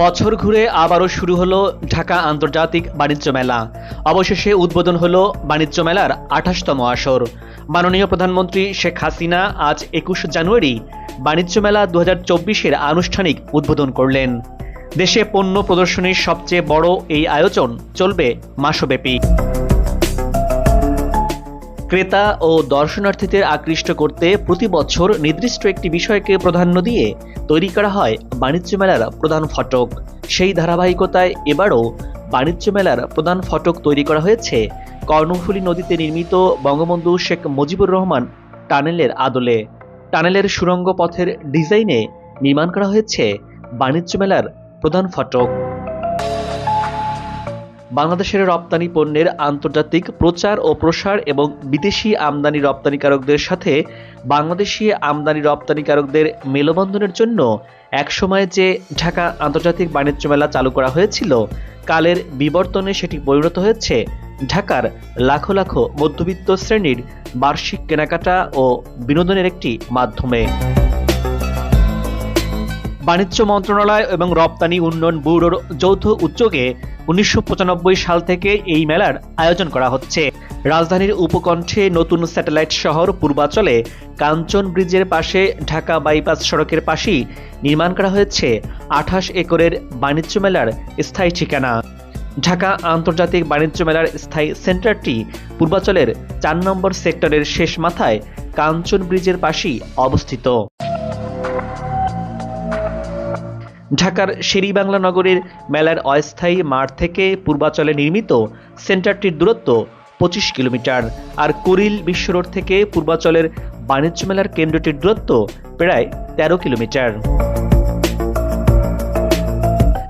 বছর ঘুরে আবারও শুরু হলো ঢাকা আন্তর্জাতিক বাণিজ্য মেলা। অবশেষে উদ্বোধন হলো বাণিজ্য মেলার আঠাশতম আসর। মাননীয় প্রধানমন্ত্রী শেখ হাসিনা আজ একুশ জানুয়ারি বাণিজ্য মেলা দু হাজার আনুষ্ঠানিক উদ্বোধন করলেন। দেশে পণ্য প্রদর্শনীর সবচেয়ে বড় এই আয়োজন চলবে মাসব্যাপী। ক্রেতা ও দর্শনার্থীদের আকৃষ্ট করতে প্রতি বছর নির্দিষ্ট একটি বিষয়কে প্রাধান্য দিয়ে তৈরি করা হয় বাণিজ্য মেলার প্রধান ফটক। সেই ধারাবাহিকতায় এবারও বাণিজ্য মেলার প্রধান ফটক তৈরি করা হয়েছে। কর্ণফুলী নদীতে নির্মিত বঙ্গবন্ধু শেখ মুজিবুর রহমান টানেলের আদলে। টানেলের সুড়ঙ্গ পথের ডিজাইনে নির্মাণ করা হয়েছে বাণিজ্য মেলার প্রধান ফটক। বাংলাদেশের রপ্তানি পণ্যের আন্তর্জাতিক প্রচার ও প্রসার এবং বিদেশি আমদানি রপ্তানিকারকদের সাথে বাংলাদেশি আমদানি রপ্তানিকারকদের মেলবন্ধনের জন্য একসময় যে ঢাকা আন্তর্জাতিক বাণিজ্য মেলা চালু করা হয়েছিল, কালের বিবর্তনে সেটি পরিণত হয়েছে। ঢাকার লাখো লাখো মধ্যবিত্ত শ্রেণির বার্ষিক কেনাকাটা ও বিনোদনের একটি মাধ্যমে। বাণিজ্য মন্ত্রণালয় এবং রপ্তানি উন্নয়ন ব্যুরোর যৌথ উদ্যোগে উনিশশো পঁচানব্বই সাল থেকে এই মেলার আয়োজন করা হচ্ছে। রাজধানীর উপকণ্ঠে নতুন স্যাটেলাইট শহর পূর্বাচলে কাঞ্চন ব্রিজের পাশে ঢাকা বাইপাস সড়কের পাশেই নির্মাণ করা হয়েছে আঠাশ একরের বাণিজ্য মেলার স্থায়ী ঠিকানা। ঢাকা আন্তর্জাতিক বাণিজ্য মেলার স্থায়ী সেন্টারটি পূর্বাচলের চার নম্বর সেক্টরের শেষ মাথায় কাঞ্চন ব্রিজের পাশেই অবস্থিত। ঢাকার শেরিবাংলা নগরের মেলার অস্থায়ী মাঠ থেকে পূর্বাচলে নির্মিত সেন্টারটির দূরত্ব পঁচিশ কিলোমিটার। আর কুরিল বিশ্ব রোড থেকে পূর্বাচলের বাণিজ্য মেলার কেন্দ্রটির দূরত্ব প্রায় তেরো কিলোমিটার।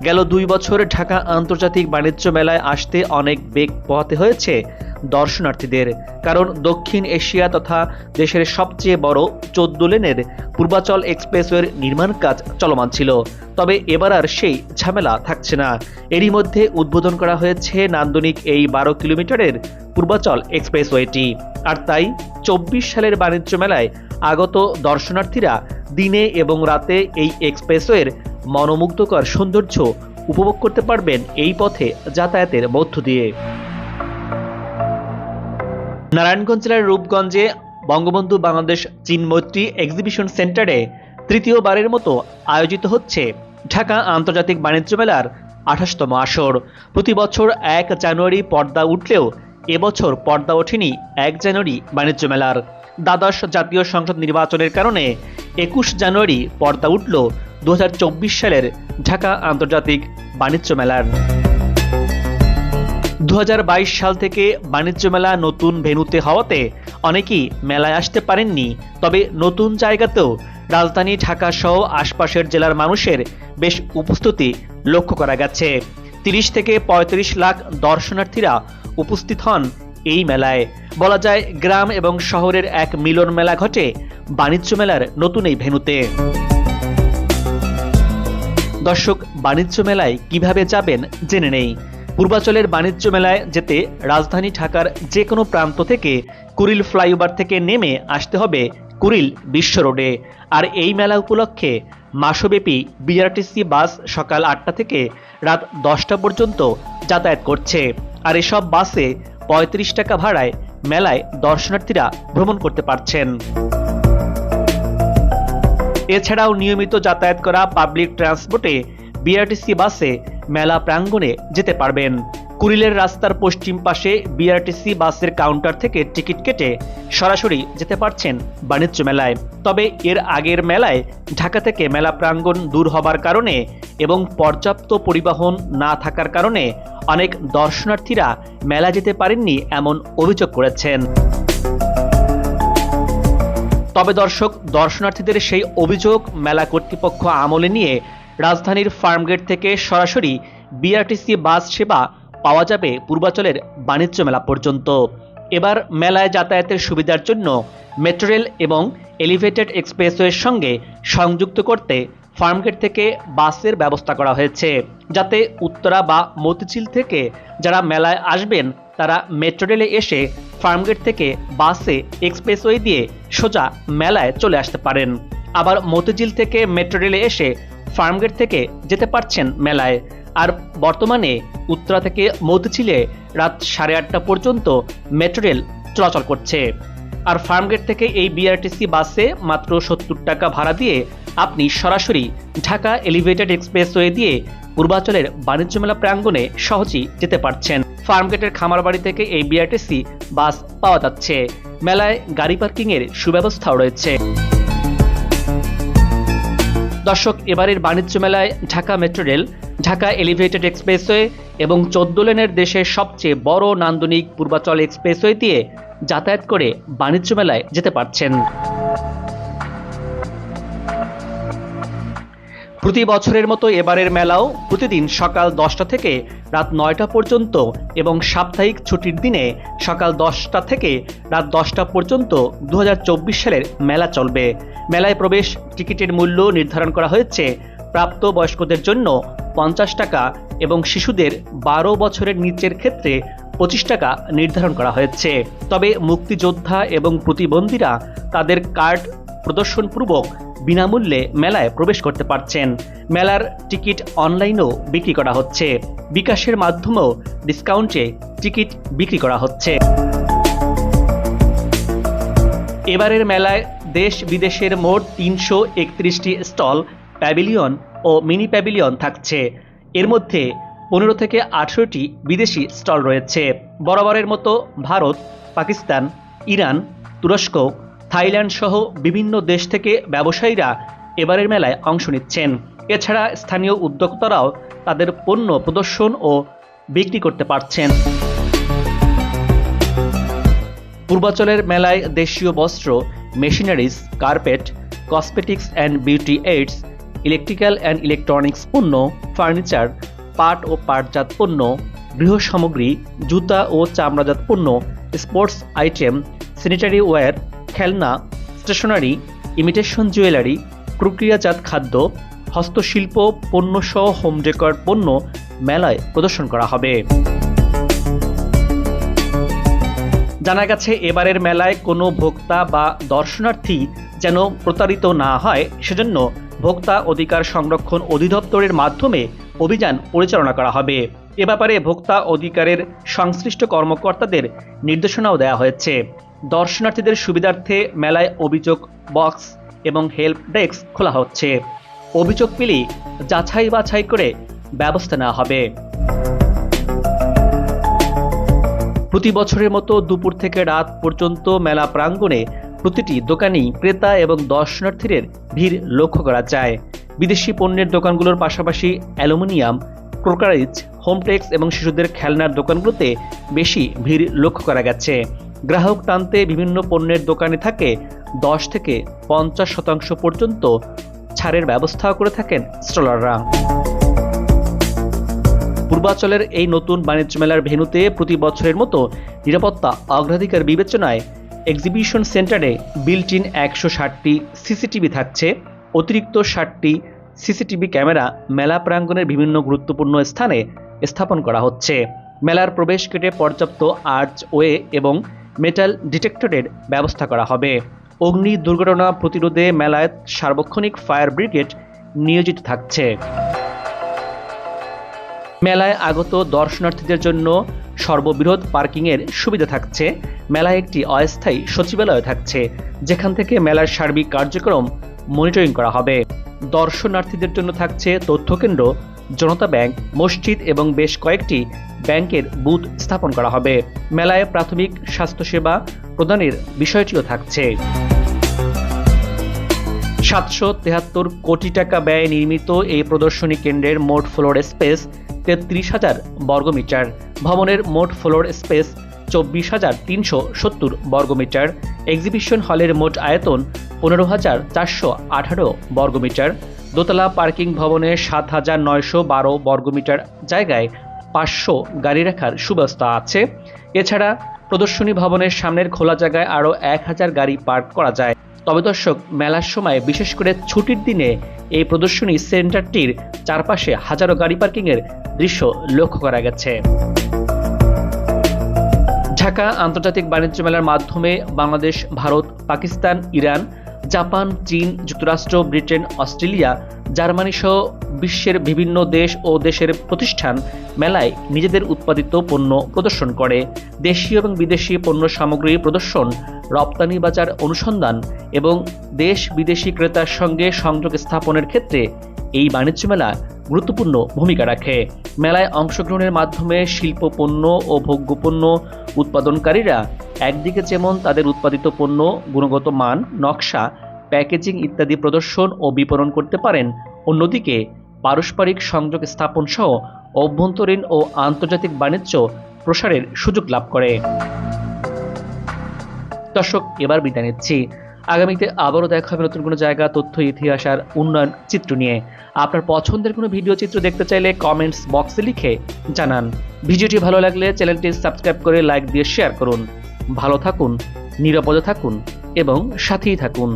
গেল দুই বছর ঢাকা আন্তর্জাতিক বাণিজ্য মেলায় আসতে অনেক বেগ পোহাতে হয়েছে দর্শনার্থীদের। কারণ দক্ষিণ এশিয়া তথা দেশের সবচেয়ে বড় চোদ্দ লেনের পূর্বাচল এক্সপ্রেসওয়ের নির্মাণ কাজ চলমান ছিল। তবে এবার আর সেই ঝামেলা থাকছে না। এরই মধ্যে উদ্বোধন করা হয়েছে নান্দনিক এই বারো কিলোমিটারের পূর্বাচল এক্সপ্রেসওয়েটি। আর তাই চব্বিশ সালের বাণিজ্য মেলায় আগত দর্শনার্থীরা দিনে এবং রাতে এই এক্সপ্রেসওয়ের মনোমুগ্ধকর সৌন্দর্য উপভোগ করতে পারবেন এই পথে যাতায়াতের মধ্য দিয়ে। নারায়ণগঞ্জ জেলার রূপগঞ্জে বঙ্গবন্ধু বাংলাদেশ চীন মৈত্রী এক্সিবিশন সেন্টারে তৃতীয়বারের মতো আয়োজিত হচ্ছে ঢাকা আন্তর্জাতিক বাণিজ্য মেলার আঠাশতম আসর। প্রতি বছর এক জানুয়ারি পর্দা উঠলেও এবছর পর্দা ওঠেনি এক জানুয়ারি বাণিজ্য মেলার। দ্বাদশ জাতীয় সংসদ নির্বাচনের কারণে একুশ জানুয়ারি পর্দা উঠল দু হাজার চব্বিশ সালের ঢাকা আন্তর্জাতিক বাণিজ্য মেলার। দু হাজার বাইশ সাল থেকে বাণিজ্য মেলা নতুন ভেন্যুতে হওয়াতে অনেকেই মেলায় আসতে পারেননি, তবে নতুন জায়গাতেও রাজধানী ঢাকা সহ আশপাশের জেলার মানুষের বেশ উপস্থিতি লক্ষ্য করা গেছে। তিরিশ থেকে ৩৫ লাখ দর্শনার্থীরা উপস্থিত হন এই মেলায়। বলা যায়, গ্রাম এবং শহরের এক মিলন মেলা ঘটে বাণিজ্য মেলার নতুন এই ভেন্যুতে। দর্শক, বাণিজ্য মেলায় কীভাবে যাবেন জেনে নেই। পূর্বাচলের বাণিজ্য মেলায় যেতে রাজধানী ঢাকার যে কোনো প্রান্ত থেকে কুরিল ফ্লাইওভার থেকে নেমে আসতে হবে কুরিল বিশ্ব রোডে। আর এই মেলা উপলক্ষে মাসব্যাপী বিআরটিসি বাস সকাল আটটা থেকে রাত দশটা পর্যন্ত যাতায়াত করছে। আর এসব বাসে পঁয়ত্রিশ টাকা ভাড়ায় মেলায় দর্শনার্থীরা ভ্রমণ করতে পারছেন। এছাড়াও নিয়মিত যাতায়াত করা পাবলিক ট্রান্সপোর্টে বিআরটিসি বাসে মেলা প্রাঙ্গণে যেতে পারবেন। কুরিলের রাস্তার পশ্চিম পাশে বিআরটিসি বাসের কাউন্টার থেকে টিকিট কেটে সরাসরি যেতে পারছেন বাণিজ্য মেলায়। তবে এর আগের মেলায় ঢাকা থেকে মেলা প্রাঙ্গণ দূর হবার কারণে এবং পর্যাপ্ত পরিবহন না থাকার কারণে অনেক দর্শনার্থীরা মেলা যেতে পারেননি এমন অভিযোগ করেছেন। তবে দর্শক, দর্শনার্থীদের সেই অভিযোগ মেলা কর্তৃপক্ষ আমলে নিয়ে রাজধানীর ফার্মগেট থেকে সরাসরি বিআরটিসি বাস সেবা পাওয়া যাবে পূর্বাচলের বাণিজ্য মেলা পর্যন্ত। এবার মেলায় যাতায়াতের সুবিধার জন্য মেট্রো রেল এবং এলিভেটেড এক্সপ্রেসওয়ের সঙ্গে সংযুক্ত করতে ফার্মগেট থেকে বাসের ব্যবস্থা করা হয়েছে, যাতে উত্তরা বা মতিঝিল থেকে যারা মেলায় আসবেন, তারা মেট্রো রেলে এসে ফার্মগেট থেকে বাসে এক্সপ্রেসওয়ে দিয়ে সোজা মেলায় চলে আসতে পারেন। আবার মতিঝিল থেকে মেট্রো রেলে এসে ফার্মগেট থেকে যেতে পারছেন মেলায়। আর বর্তমানে উত্তরা থেকে মতিঝিলে রাত সাড়ে আটটা পর্যন্ত মেট্রো রেল চলাচল করছে। আর ফার্মগেট থেকে এই বিআরটিসি বাসে মাত্র সত্তর টাকা ভাড়া দিয়ে আপনি সরাসরি ঢাকা এলিভেটেড এক্সপ্রেসওয়ে দিয়ে পূর্বাচলের বাণিজ্য মেলা প্রাঙ্গণে সহজেই যেতে পারছেন। ফার্মগেটের খামারবাড়ি থেকে এই বিআরটিসি বাস পাওয়া যাচ্ছে। মেলায় গাড়ি পার্কিংয়ের সুব্যবস্থাও রয়েছে। দর্শক, এবারের বাণিজ্য মেলায় Dhaka metro rail, Dhaka elevated expressway এবং চোদ্দ লেনের দেশের সবচেয়ে বড় নান্দনিক পূর্বাচল এক্সপ্রেসওয়ে দিয়ে যাতায়াত করে বাণিজ্য মেলায় যেতে পারছেন। প্রতি বছরের মতো এবারের মেলাও প্রতিদিন সকাল দশটা থেকে রাত নয়টা পর্যন্ত এবং সাপ্তাহিক ছুটির দিনে সকাল দশটা থেকে রাত দশটা পর্যন্ত দু হাজার চব্বিশ সালের মেলা চলবে। মেলায় প্রবেশ টিকিটের মূল্য নির্ধারণ করা হয়েছে প্রাপ্ত বয়স্কদের জন্য পঞ্চাশ টাকা এবং শিশুদের বারো বছরের নিচের ক্ষেত্রে পঁচিশ টাকা নির্ধারণ করা হয়েছে। তবে মুক্তিযোদ্ধা এবং প্রতিবন্ধীরা তাদের কার্ড প্রদর্শনপূর্বক বিনামূল্যে মেলায় প্রবেশ করতে পারছেন। মেলার টিকিট অনলাইনেও বিক্রি করা হচ্ছে। বিকাশের মাধ্যমেও ডিসকাউন্টে টিকিট বিক্রি করা হচ্ছে। এবারের মেলায় দেশ বিদেশের মোট তিনশো একত্রিশটি স্টল, প্যাভিলিয়ন ও মিনি প্যাভিলিয়ন থাকছে। এর মধ্যে পনেরো থেকে আঠেরোটি বিদেশি স্টল রয়েছে। বরাবরের মতো ভারত, পাকিস্তান, ইরান, তুরস্ক থাইল্যান্ড সহ বিভিন্ন দেশ থেকে ব্যবসায়ীরা এবারের মেলায় অংশ নিচ্ছেন। এছাড়া স্থানীয় উদ্যোক্তারাও তাদের পণ্য প্রদর্শন ও বিক্রি করতে পারছেন। পূর্বাচলের মেলায় দেশীয় বস্ত্র, machineries, carpet, cosmetics and beauty aids, electrical and electronics পণ্য, ফার্নিচার, পাট ও পাটজাত পণ্য গৃহ সামগ্রী জুতা ও চামড়াজাত পণ্য, স্পোর্টস আইটেম, স্যানিটারি ওয়্যার খেলনা, স্টেশনারি ইমিটেশন জুয়েলারি প্রক্রিয়াজাত খাদ্য, হস্তশিল্প, পণ্যসহ হোম ডেকর পণ্য মেলায় প্রদর্শন করা হবে। জানা গেছে, এবারের মেলায় কোনো ভোক্তা বা দর্শনার্থী যেন প্রতারিত না হয়, সেজন্য ভোক্তা অধিকার সংরক্ষণ অধিদপ্তরের মাধ্যমে অভিযান পরিচালনা করা হবে। এ ব্যাপারে ভোক্তা অধিকারের সংশ্লিষ্ট কর্মকর্তাদের নির্দেশনাও দেওয়া হয়েছে। দর্শনার্থীদের সুবিধার্থে মেলায় অভিযোগ, বক্স এবং হেল্প ডেস্ক খোলা হচ্ছে। অভিযোগ পেলেই যাচাই বাছাই করে ব্যবস্থা নেওয়া হবে। প্রতি বছরের মতো দুপুর থেকে রাত পর্যন্ত মেলা প্রাঙ্গণে প্রতিটি দোকানেই ক্রেতা এবং দর্শনার্থীদের ভিড় লক্ষ্য করা যায়। বিদেশি পণ্যের দোকানগুলোর পাশাপাশি অ্যালুমিনিয়াম ক্রোকারিজ হোমটেক্স এবং শিশুদের খেলনার দোকানগুলোতে বেশি ভিড় লক্ষ্য করা গেছে। গ্রাহক টানতে বিভিন্ন পণ্যের দোকানে থাকে, দশ থেকে পঞ্চাশ শতাংশ পর্যন্ত ছাড়ের ব্যবস্থাও করে থাকেন স্টলাররা। পূর্বাচলের এই নতুন বাণিজ্য মেলার ভেন্যুতে প্রতি বছরের মতো নিরাপত্তা অগ্রাধিকার বিবেচনায় এক্সিবিশন সেন্টারে বিল্ট ইন একশো ষাটটি সিসিটিভি থাকছে, অতিরিক্ত ষাটটি সিসিটিভি ক্যামেরা মেলা প্রাঙ্গণের বিভিন্ন গুরুত্বপূর্ণ স্থানে স্থাপন করা হচ্ছে। মেলার প্রবেশ গেটে পর্যাপ্ত আর্চ ওয়ে এবং মেটাল ডিটেক্টরের ব্যবস্থা করা হবে। অগ্নি দুর্ঘটনা প্রতিরোধে মেলায় সার্বক্ষণিক ফায়ার ব্রিগেড নিয়োজিত থাকছে। মেলায় আগত দর্শনার্থীদের জন্য সর্ববৃহৎ পার্কিংয়ের সুবিধা থাকছে। মেলায় একটি অস্থায়ী সচিবালয় থাকছে, যেখান থেকে মেলার সার্বিক কার্যক্রম মনিটরিং করা হবে। দর্শনার্থীদের জন্য থাকছে তথ্যকেন্দ্র, জনতা ব্যাংক, মসজিদ এবং বেশ কয়েকটি ব্যাংকের বুথ স্থাপন করা হবে। মেলায় প্রাথমিক স্বাস্থ্যসেবা প্রদানের বিষয়টিও থাকছে। সাতশো তেহাত্তর কোটি টাকা ব্যয়ে নির্মিত এই প্রদর্শনী কেন্দ্রের মোট ফ্লোর স্পেস তেত্রিশ হাজার বর্গমিটার ভবনের মোট ফ্লোর স্পেস চব্বিশ হাজার তিনশো সত্তর বর্গমিটার এক্সিবিশন হলের মোট আয়তন পনেরো হাজার চারশো আঠারো বর্গমিটার দোতলা পার্কিং ভবনে সাত হাজার নয়শো বারো বর্গমিটার জায়গায় পাঁচশো গাড়ি রাখার সুব্যবস্থা আছে। এছাড়া প্রদর্শনী ভবনের সামনের খোলা জায়গায় আরও এক হাজার গাড়ি পার্ক করা যায়। তবে দর্শক, মেলার সময় বিশেষ করে ছুটির দিনে এই প্রদর্শনী সেন্টারটির চারপাশে হাজারো গাড়ি পার্কিংয়ের দৃশ্য লক্ষ্য করা গেছে। ঢাকা আন্তর্জাতিক বাণিজ্য মেলার মাধ্যমে বাংলাদেশ, ভারত, পাকিস্তান, ইরান, জাপান, চীন, যুক্তরাষ্ট্র, ব্রিটেন, অস্ট্রেলিয়া, জার্মানি সহ বিশ্বের বিভিন্ন দেশ ও দেশের প্রতিষ্ঠান মেলায় নিজেদের উৎপাদিত পণ্য প্রদর্শন করে। দেশীয় এবং বিদেশি পণ্য সামগ্রী প্রদর্শন, রপ্তানি বাজার অনুসন্ধান এবং দেশ বিদেশি ক্রেতার সঙ্গে সংযোগ স্থাপনের ক্ষেত্রে এই বাণিজ্য মেলা গুরুত্বপূর্ণ ভূমিকা রাখে। মেলায় অংশগ্রহণের মাধ্যমে শিল্প পণ্য ও ভোগ্যপণ্য উৎপাদনকারীরা একদিকে যেমন তাদের উৎপাদিত পণ্য, গুণগত মান, নকশা, প্যাকেজিং ইত্যাদি প্রদর্শন ও বিপণন করতে পারেন, অন্যদিকে পারস্পরিক সংযোগ স্থাপন সহ অভ্যন্তরীণ ও আন্তর্জাতিক বাণিজ্য প্রসারের সুযোগ লাভ করে। দর্শক, এবার বিদায় নিচ্ছি। আগামীতে আবারও দেখা হবে নতুন কোনো জায়গা, তথ্য, ইতিহাস আর উন্নয়ন চিত্র নিয়ে। আপনার পছন্দের কোনো ভিডিও চিত্র দেখতে চাইলে কমেন্টস বক্সে লিখে জানান। ভিডিওটি ভালো লাগলে চ্যানেলটি সাবস্ক্রাইব করে লাইক দিয়ে শেয়ার করুন। ভালো থাকুন, নিরাপদে থাকুন এবং সাথেই থাকুন।